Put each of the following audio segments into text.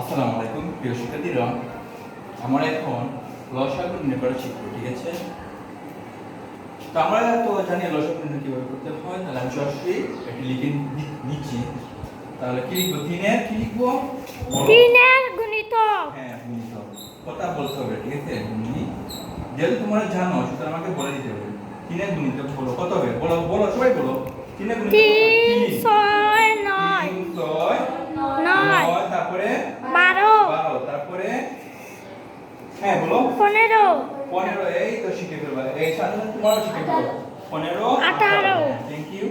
আসসালামু আলাইকুম প্রিয় শিক্ষার্থীরা। আমরা এখন লসাগু নির্ণয় করা শিখব ঠিক আছে? তো আমরা তো জানি লসাগু নির্ণয় কীভাবে করতে হয় তাহলে আমি সরাসরি এটি লিখে নিচ্ছি। তাহলে কি লিখব? তিনের কি লিখব। তিনের গুণিতক হ্যাঁ কথা বলতে হবে ঠিক আছে? গুণি যেহেতু তোমরা জানো সুতরাং আমাকে বলে দিতে হবে। তিনের গুণিত বলো। কত হবে? বলো বলো সবাই বলো। তিনের গুণিত? তিন তারপরে? বারো। বারো তারপরে? হ্যাঁ বলো। পনেরো। পনেরো এই তো শিখে ফেলবা। এই সাথে সাথে তোমারও শিখে ফেলব। পনেরো আঠারো। থ্যাংক ইউ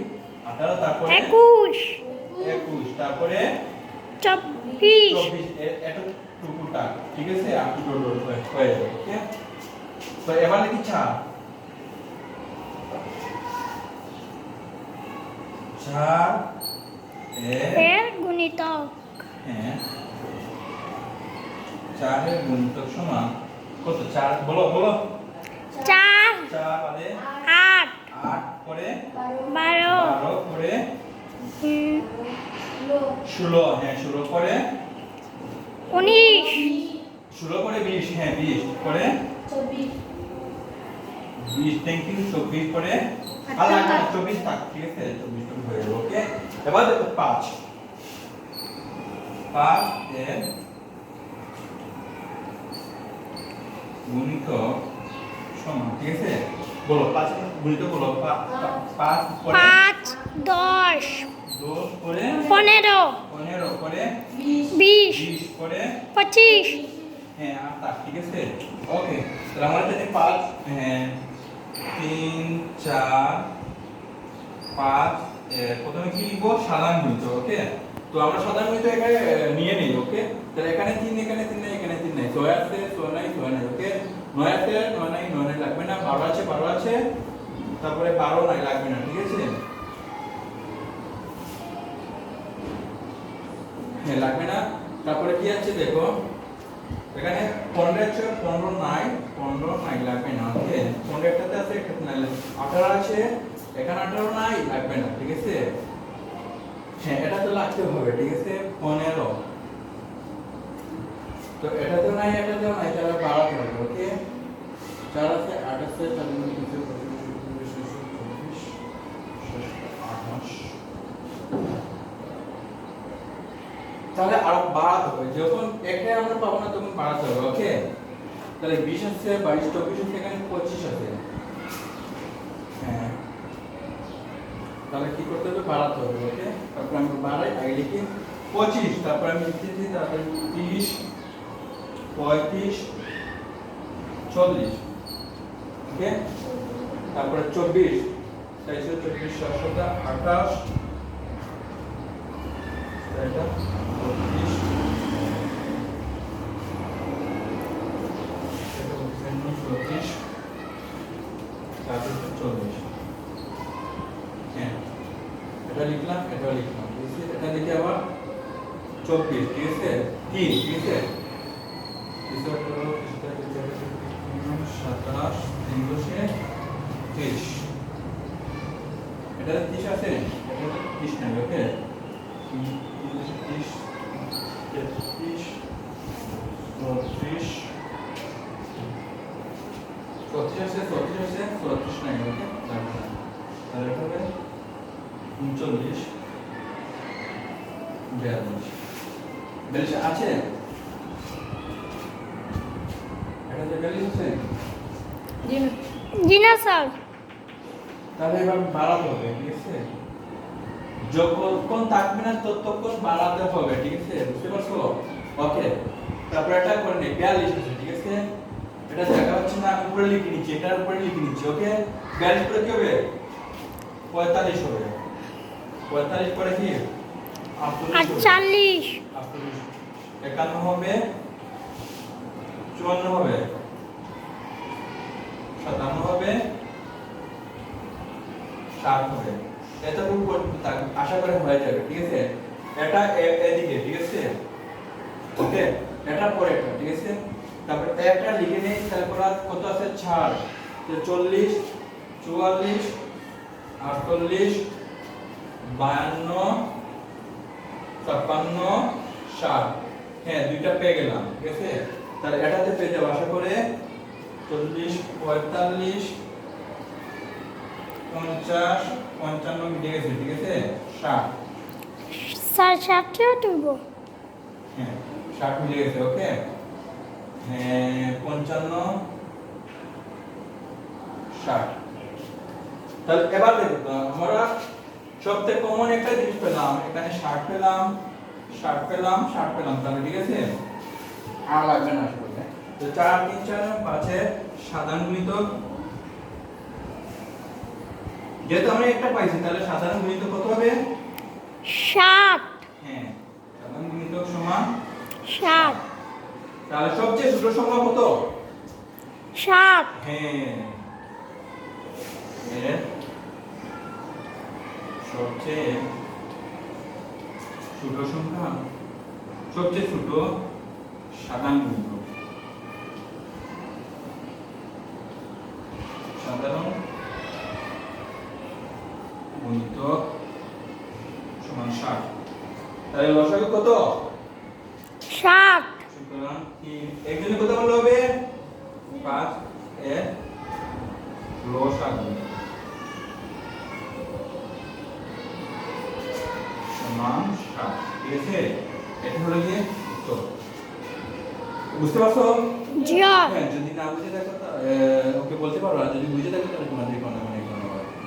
আঠারো তারপরে? একুশ। একুশ তারপরে? চব্বিশ। এতটুকুটা ঠিক আছে? আপনি টোটাল হয়ে হয়ে যাবে ওকে? তো এবার চার চার এর এর গুণিতক। হ্যাঁ। চারের গুণিতক সমান কত? চার? বলো বলো। চার চার বাদে আট আট করে বারো বারো করে ষোলো হ্যাঁ ষোলো করে উনিশ ষোলো করে বিশ হ্যাঁ বিশ করে বিশ থ্যাংক ইউ চব্বিশ করে আর লাগবে চব্বিশ থাক ঠিক আছে? চব্বিশ টব্বিশ হয়ে যাবে ওকে এবার দেখো পাঁচ। পাঁচ এর গুণিত সমান ঠিক আছে? বলো পাঁচ গুণিত বলো পাঁচ পাঁচ দশ দশ করে পনেরো পনেরো করে বিশ করে পঁচিশ। হ্যাঁ আর তার ঠিক আছে? ওকে তাহলে আমরা জানি পাঁচ হ্যাঁ তিন চার পাঁচ প্রথমে কি লিখব? সাধারণ গুণিত ওকে? তো আমরা সাধারণ গুণিত এখানে নিয়ে নিই, ওকে? তাহলে এখানে তিন এখানে তিন নাই এখানে তিন নাই। ছয় আছে, ছয় নাই ছয় নাই, ওকে? নয় আছে, নয় নাই নয় নাই, লাগবে না। বারো আছে বারো আছে। তারপরে বারো নাই, লাগবে না, ঠিক আছে? হ্যাঁ লাগবে না। তারপরে কি আছে, দেখো? এখানে পনেরো আছে, পনেরো নাই পনেরো নাই, লাগবে না, ওকে? পনেরো একটাতে আছে একটাতে নাই আঠারো আছে, এখানে আঠারো নাই, লাগবে না, ঠিক আছে? হ্যাঁ এটা তো লাগতে হবে, ঠিক আছে? পনেরো। তো এটাতেও নাই এটাতেও নাই, তাহলে বাড়াতে হবে, ওকে? চার আছে আট আছে আঠাশ। তাহলে আরও বাড়াতে হবে, যখন একটাই আমরা পাবো না, তখন বাড়াতে হবে, ওকে? তাহলে বিশ আছে, বাইশ, চব্বিশ আছে, এখানে পঁচিশ আছে। হ্যাঁ তাহলে কি করতে হবে? বাড়াতে হবে ওকে তারপর আমি বাড়াই, আগে লিখি পঁচিশ, তারপর আমি লিখতেছি তারপরে তিরিশ, পঁয়ত্রিশ, চল্লিশ ওকে তারপরে চব্বিশ চারশো চব্বিশ ছশোটা আঠাশ এটা চব্বিশ এটা হচ্ছে চব্বিশ তারপর চল্লিশ হ্যাঁ এটা লিখলাম এটা লিখলাম ঠিক এটা লিখে আবার চব্বিশ, ঠিক আছে? তিন, ঠিক আছে? সাতাশ তিন ত্রিশ। এটা ত্রিশ আছে? এটা ত্রিশ নাই, ওকে? তিরিশ তেত্রিশ, চৌত্রিশ চৌত্রিশ আছে? চৌত্রিশ আছে? চৌত্রিশ নাই, ওকে? তাহলে উনচল্লিশ। বিয়াল্লিশ আছে? এটা যে বিয়াল্লিশ আছে জি না স্যার। তাহলে এবার বাড়াতে হবে ঠিক আছে? যতক্ষণ থাকবে না ততক্ষণ বাড়াতে হবে ঠিক আছে? বুঝতে পারছ? ওকে তারপর এটা করে নি বিয়াল্লিশ আছে ঠিক আছে? এটা জায়গা হচ্ছে না আমি উপরে লিখে নিচ্ছি এটার উপরে লিখে নিচ্ছি ওকে? বিয়াল্লিশ করে কি হবে? পঁয়তাল্লিশ হবে। পঁয়তাল্লিশ করে কি? আটচল্লিশ একান্ন হবে। চুয়ান্ন হবে। সাতান্ন হবে। ষাট হবে। এতটুকু আশা করে হয়ে যাবে ঠিক আছে? এটা এদিকে ঠিক আছে? ওকে এটা পরে এটা ঠিক আছে? তারপর একটা লিখে নেই তারপর কত আছে? ছাড় চল্লিশ চুয়াল্লিশ আটচল্লিশ বায়ান্ন ছাপ্পান্ন ষাট। হ্যাঁ দুইটা পেয়ে গেলাম ঠিক আছে? তাহলে এটাতে পেয়ে যাব আশা করে চল্লিশ পঁয়তাল্লিশ পঞ্চাশ পঞ্চান্ন মিটে গেছে ঠিক আছে? ষাট। স্যার ষাটটিও তুলব। হ্যাঁ ষাট মিলে গেছে ওকে? হ্যাঁ পঞ্চান্ন ষাট। তাহলে এবার দেখো আমরা সবথেকে কমন একটা জিনিস পেলাম। এখানে ষাট পেলাম ষাট পেলাম ষাট পেলাম তাহলে ঠিক আছে? আর লাগবে না আসলে। তো চার তিন চার পাঁচে সাধারণ গুণিতক যেহেতু আমরা একটা পাইছি তাহলে সাধারণ গুণিতক কত হবে? ষাট হ্যাঁ সাধারণ গুণিতক সমান ষাট তাহলে সবচেয়ে ছোট সংখ্যা কত? ষাট হ্যাঁ। সবচেয়ে ছোট সংখ্যা সবচেয়ে ছোট সাধারণ সাধারণ গুণিতক সমান ষাট। তাহলে লসাগু কত? ষাট। সুতরাং তিন একজনে কত বলতে হবে? পাঁচ এর লসাগু। ঠিক আছে? এটা হলো গিয়ে উত্তর। বুঝতে পারছ? জিয়া হ্যাঁ। যদি না বুঝে থাকো ওকে বলতে পারো আর যদি বুঝে থাকো তাহলে তোমাদের কোনো